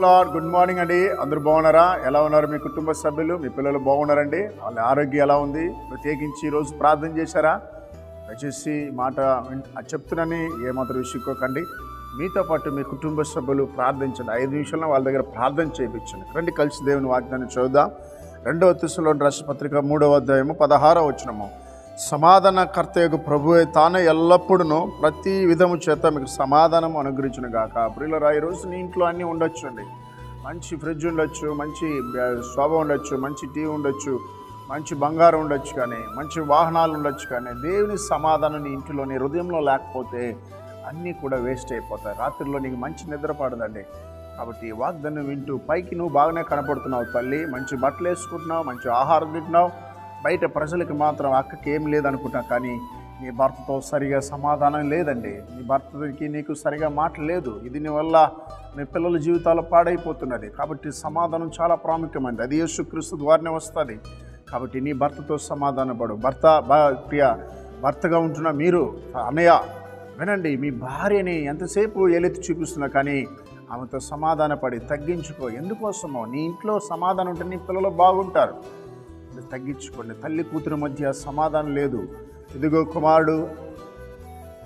Lord. Good morning అండి. అందరూ బాగున్నారా? ఎలా ఉన్నారు మీ కుటుంబ సభ్యులు? మీ పిల్లలు బాగున్నారండి? వాళ్ళ ఆరోగ్యం ఎలా ఉంది? ప్రత్యేకించి ఈరోజు ప్రార్థన చేశారా? దయచేసి మాట విన్- చెప్తున్నానని ఏమాత్రం విసుక్కోకండి. మీతో పాటు మీ కుటుంబ సభ్యులు ప్రార్థించండి. ఐదు నిమిషాల్లో వాళ్ళ దగ్గర ప్రార్థన చేయించండి. రండి కలిసి దేవుని వాగ్దానం చూద్దాం రెండవ తుసులో రాష్ట్రపత్రిక మూడవ అధ్యాయము పదహారవ వచ్చినము సమాధానకర్త యొక్క ప్రభువే తానే ఎల్లప్పుడూ ప్రతి విధము చేత మీకు సమాధానం అనుగ్రహించిన గాక ప్రియులరా ఈరోజు నీ ఇంట్లో అన్నీ ఉండొచ్చండి. మంచి ఫ్రిడ్జ్ ఉండొచ్చు మంచి శోభ ఉండొచ్చు మంచి టీవీ ఉండొచ్చు మంచి బంగారం ఉండొచ్చు కానీ మంచి వాహనాలు ఉండొచ్చు కానీ దేవుని సమాధానం నీ ఇంటిలో నీ హృదయంలో లేకపోతే అన్నీ కూడా వేస్ట్ అయిపోతాయి. రాత్రిలో నీకు మంచి నిద్ర పడదండి. కాబట్టి వాగ్దాన్ని వింటూ పైకి నువ్వు బాగానే కనపడుతున్నావు తల్లి. మంచి బట్టలు వేసుకుంటున్నావు మంచి ఆహారం తింటున్నావు బయట ప్రజలకు మాత్రం అక్కకి ఏం లేదనుకుంటా కానీ నీ భర్తతో సరిగా సమాధానం లేదండి. నీ భర్తకి నీకు సరిగా మాట లేదు. ఇది నీ వల్ల మీ పిల్లల జీవితాలు పాడైపోతున్నది. కాబట్టి సమాధానం చాలా ప్రాముఖ్యమైనది. అది యేసుక్రీస్తు ద్వారానే వస్తుంది. కాబట్టి నీ భర్తతో సమాధానపడు భర్త ప్రియ భర్తగా ఉంటున్న మీరు అన్నయ్య వినండి. మీ భార్యని ఎంతసేపు ఏలెత్తి చూపిస్తున్నా కానీ ఆమెతో సమాధానపడి తగ్గించుకో. ఎందుకోసమో? నీ ఇంట్లో సమాధానం ఉంటే నీ పిల్లలు బాగుంటారు. తగ్గించుకోండి. తల్లి కూతురు మధ్య సమాధానం లేదు. ఇదిగో కుమారుడు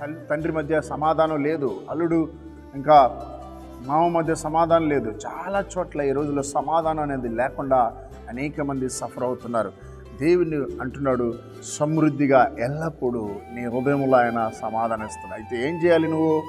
తల్లి తండ్రి మధ్య సమాధానం లేదు. అల్లుడు ఇంకా మామ మధ్య సమాధానం లేదు. చాలా చోట్ల ఈ రోజుల్లో సమాధానం అనేది లేకుండా అనేక మంది సఫర్ అవుతున్నారు. దేవుని అంటున్నాడు సమృద్ధిగా ఎల్లప్పుడూ నీ హృదయంలో ఆయన సమాధానం ఇస్తున్నాడు అయితే ఏం చేయాలి నువ్వు?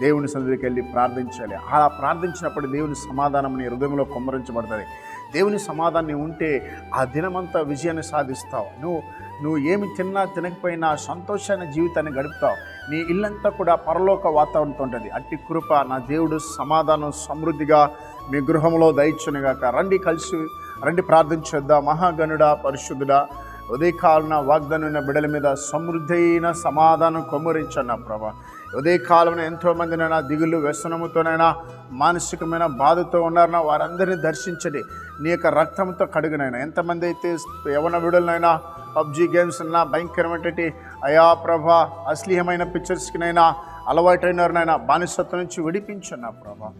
దేవుని సన్నిధికి వెళ్ళి ప్రార్థించాలి. అలా ప్రార్థించినప్పుడు దేవుని సమాధానం నీ హృదయంలో కుమ్మరించబడుతుంది. దేవుని సమాధానం ఉంటే ఆ దినమంతా విజయాన్ని సాధిస్తావు. నువ్వు నువ్వు ఏమి తిన్నా తినకపోయినా సంతోషమైన జీవితాన్ని గడుపుతావు. నీ ఇల్లంతా కూడా పరలోక వాతావరణంతో ఉంటుంది. అట్టి కృప నా దేవుడు సమాధానం సమృద్ధిగా మీ గృహంలో దయచునిగాక. రండి కలిసి రండి ప్రార్థించొద్దా? మహాగణుడా పరిశుద్ధుడా ఉదయకాలన వాగ్దానున్న బిడల మీద సమృద్ధి అయిన సమాధానం కొమ్మరించన్న ప్రభా. ఉదయకాలం ఎంతోమందినైనా దిగులు వ్యసనముతోనైనా మానసికమైన బాధతో ఉన్నారన్నా వారందరినీ దర్శించండి. నీ యొక్క రక్తంతో కడుగునైనా. ఎంతమంది అయితే యవన విడులనైనా పబ్జి గేమ్స్ అన్నా భయంకరమైనటువంటి అయా ప్రభా అశ్లీయమైన పిక్చర్స్కినైనా అలవాటైనారనైనా బానిసత్వం నుంచి విడిపించన్న ప్రభా.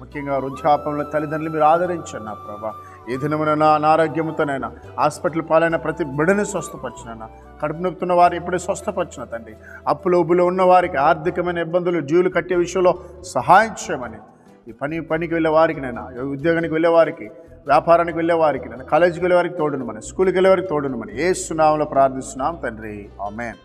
ముఖ్యంగా వృద్ధాపంలో తల్లిదండ్రులు మీరు ఆదరించన్న నా ప్రభా. ఏ దినమున అనారోగ్యముతోనైనా హాస్పిటల్ పాలైన ప్రతి బిడని స్వస్థపరిచినైనా కడుపు నొప్పుతున్న వారు ఇప్పుడే స్వస్థపరిచిన తండ్రి. అప్పులో ఉబ్బులో ఉన్న వారికి ఆర్థికమైన ఇబ్బందులు జీవులు కట్టే విషయంలో సహాయం చేయమని. ఈ పని పనికి వెళ్ళే వారికి నైనా ఉద్యోగానికి వెళ్ళే వారికి వ్యాపారానికి వెళ్ళే వారికి నేను కాలేజీకి వెళ్ళే వారికి తోడును మన స్కూల్కి వెళ్ళే వారికి తోడును మన ఏ సునామంలో ప్రార్థిస్తున్నాం తండ్రి. ఆమెన్.